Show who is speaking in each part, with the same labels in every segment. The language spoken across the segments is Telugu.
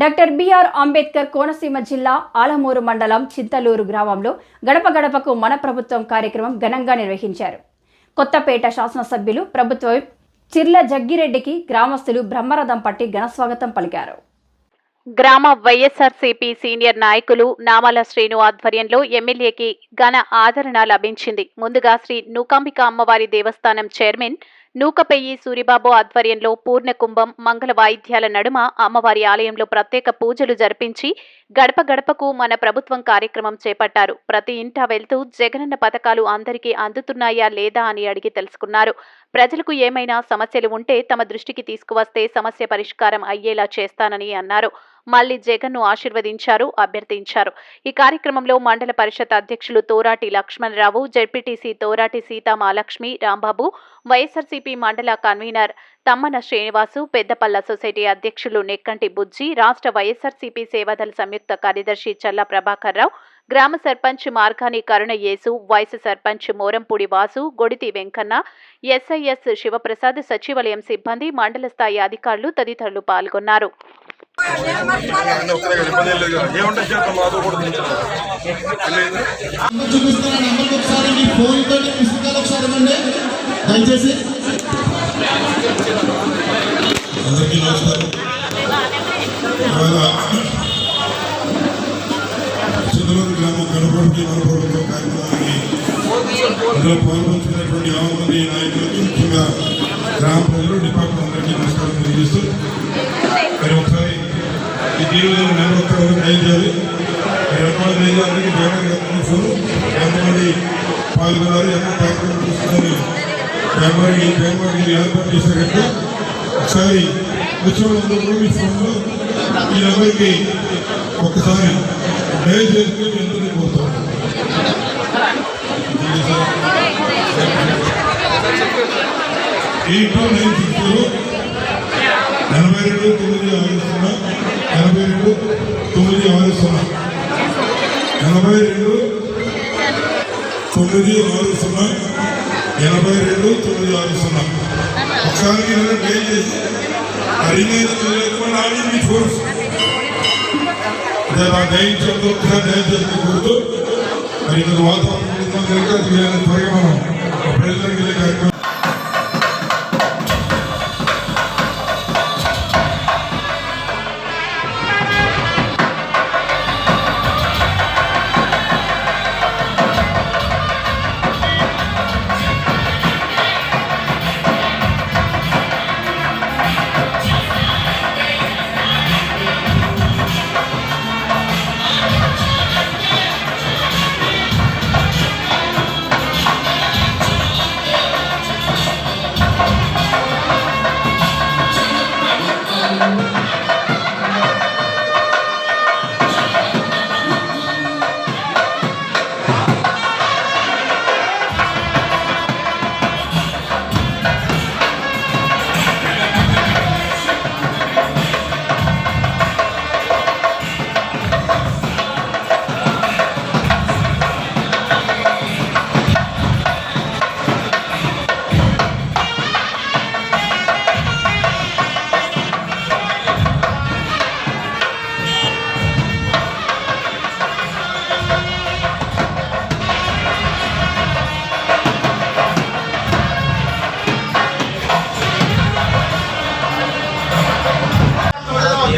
Speaker 1: డాక్టర్ బిఆర్ అంబేద్కర్ కోనసీమ జిల్లా ఆలమూరు మండలం చింతలూరు గ్రామంలో గడప గడపకు మన ప్రభుత్వం కార్యక్రమం ఘనంగా నిర్వహించారు. కొత్తపేట శాసనసభ్యులు ప్రభుత్వ చిర్ల జగ్గిరెడ్డికి గ్రామస్తులు బ్రహ్మరథం పట్టి ఘనస్వాగతం పలికారు.
Speaker 2: గ్రామ వైఎస్ఆర్సీపీ సీనియర్ నాయకులు నామాల శ్రీను ఆధ్వర్యంలో ఎమ్మెల్యేకి ఘన ఆదరణ లభించింది. ముందుగా శ్రీ నూకాంబిక అమ్మవారి దేవస్థానం చైర్మన్ నూకపెయ్యి సూరిబాబు ఆధ్వర్యంలో పూర్ణ కుంభం మంగళ వాయిద్యాల నడుమ అమ్మవారి ఆలయంలో ప్రత్యేక పూజలు జరిపించి గడప గడపకు మన ప్రభుత్వం కార్యక్రమం చేపట్టారు. ప్రతి ఇంటా వెళ్తూ జగనన్న పథకాలు అందరికీ అందుతున్నాయా లేదా అని అడిగి తెలుసుకున్నారు. ప్రజలకు ఏమైనా సమస్యలు ఉంటే తమ దృష్టికి తీసుకువస్తే సమస్య పరిష్కారం అయ్యేలా చేస్తానని అన్నారు. మళ్ళీ జగన్ను ఆశీర్వదించారు అభ్యర్థించారు. ఈ కార్యక్రమంలో మండల పరిషత్ అధ్యక్షులు తోరాటి లక్ష్మణరావు జెడ్పీటీసీ తోరాటి సీతామాలక్ష్మి రాంబాబు వైఎస్ఆర్సీపీ మండల కన్వీనర్ తమ్మన శ్రీనివాసు పెద్దపల్ల సొసైటీ అధ్యక్షులు నెక్కంటి బుజ్జి రాష్ట్ర వైఎస్ఆర్సీపీ సేవాదళ సంయుక్త కార్యదర్శి చల్ల ప్రభాకర్ రావు గ్రామ సర్పంచ్ మార్గాని కరుణ యేసు వైస్ సర్పంచ్ మోరంపూడి వాసు గొడితి వెంకన్న ఎస్ఐఎస్ శివప్రసాద్ సచివాలయం సిబ్బంది మండల స్థాయి అధికారులు తదితరులు పాల్గొన్నారు.
Speaker 3: దయచేసి అందరికీ నమస్కారం గ్రామం గణపతి మన ప్రభుత్వం కార్యక్రమానికి అందులో పాల్పంచుకున్నటువంటి యాభై నాయకులకు ముఖ్యంగా గ్రామ ప్రజలు డిపార్ట్మెంట్ అందరికీ నమస్కారం తెలియజేస్తూ ఈ దీనిలో ఒక్కడ ఒక్కరు దయచేయాలి ఎంతమంది దయచేయాలని జగన్ గారు ఎంతమంది పాల్గొన్నారు ఎంత కార్యక్రమం చూస్తుందని జగన్మోహన్ ఈ ఏర్పాటు చేశారంటే ఒకసారి వచ్చిన మీ ఫోన్లో ఈ నెంబర్కి ఒకసారి దయచేసి చేసుకుని ఎంతని కోరుతాను eight two nine six zero ఎనభై రెండు తొమ్మిది ఆరు సున్నా ఎనభై రెండు తొమ్మిది ఆరు సున్నా. ఎనభై రెండు తొమ్మిది ఆరు సున్నా. ఎనభై రెండు తొమ్మిది ఆరు సున్నా. ఒకసారి మీరు డైల్ చేసి అడిగిన ఆడి మీ ఫోర్స్ డైల్ చేస్తూ ఒకసారి డైల్ చేస్తూ మరి ఇక్కడ వాతావరణం త్వరగా మనం ప్రజలకు వెళ్ళే కార్యక్రమం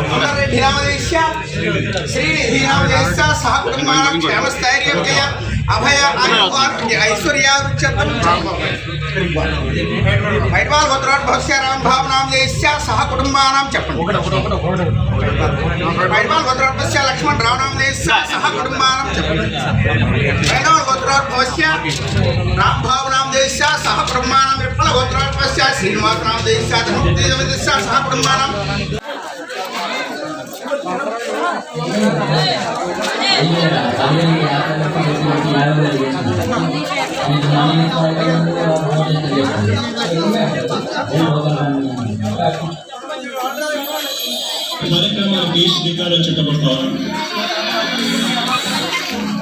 Speaker 4: శ్రీనిధిరామదేశ్య శ్రీనిధిరామదేశ్య సహకుటుంబానం క్షేమస్థైర్యజయ అభయ ఐశ్వర్యాక్షతం బయటవాల్ భద్రాట్ భవిష్యరామ్ భావనామదేశ్య సహకుటుంబానం చెప్పండి బయటవాల్ భద్రాట్ భవిష్య లక్ష్మణ్ రామనామదేశ్య సహకుటుంబానం చెప్పండి బయటవాల్ భద్రాట్ భవిష్య రామ్ భావనామదేశ్య సహకుటుంబానం విఫల భద్రాట్ భవిష్య శ్రీనివాసరామదేశ్య సహకుటుంబానం దేశ్య
Speaker 3: శ్రీకారం చుట్టబడతారు.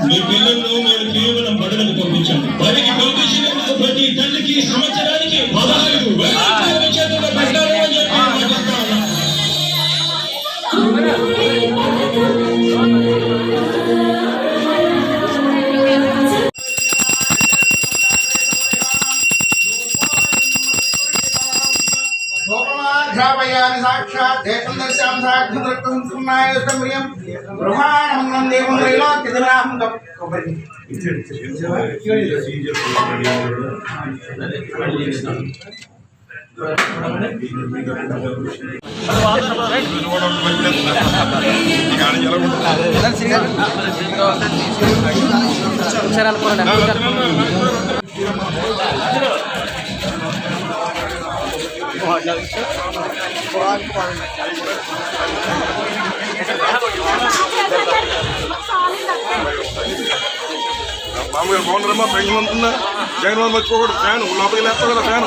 Speaker 5: మీ పిల్లలను మీరు కేవలం బడులకు పంపించండి. వారికి పంపించిన ప్రతి తల్లికి సంవత్సరానికి పదహారు
Speaker 4: గోపమాఘ్రాపయామి సాక్షాత్ దేశం దర్శాం సాక్షి దృష్టం బ్రహ్మాండం దేవం త్రైలోక్యదినాహం కొబ్బరి.
Speaker 6: మామూలుగా బాగుంటుందమ్మా పెంగి ఉంటుందా జగన్ మర్చిపోకూడదు ఫ్యాన్ లోపలికి లేస్తావు కదా ఫ్యాన్.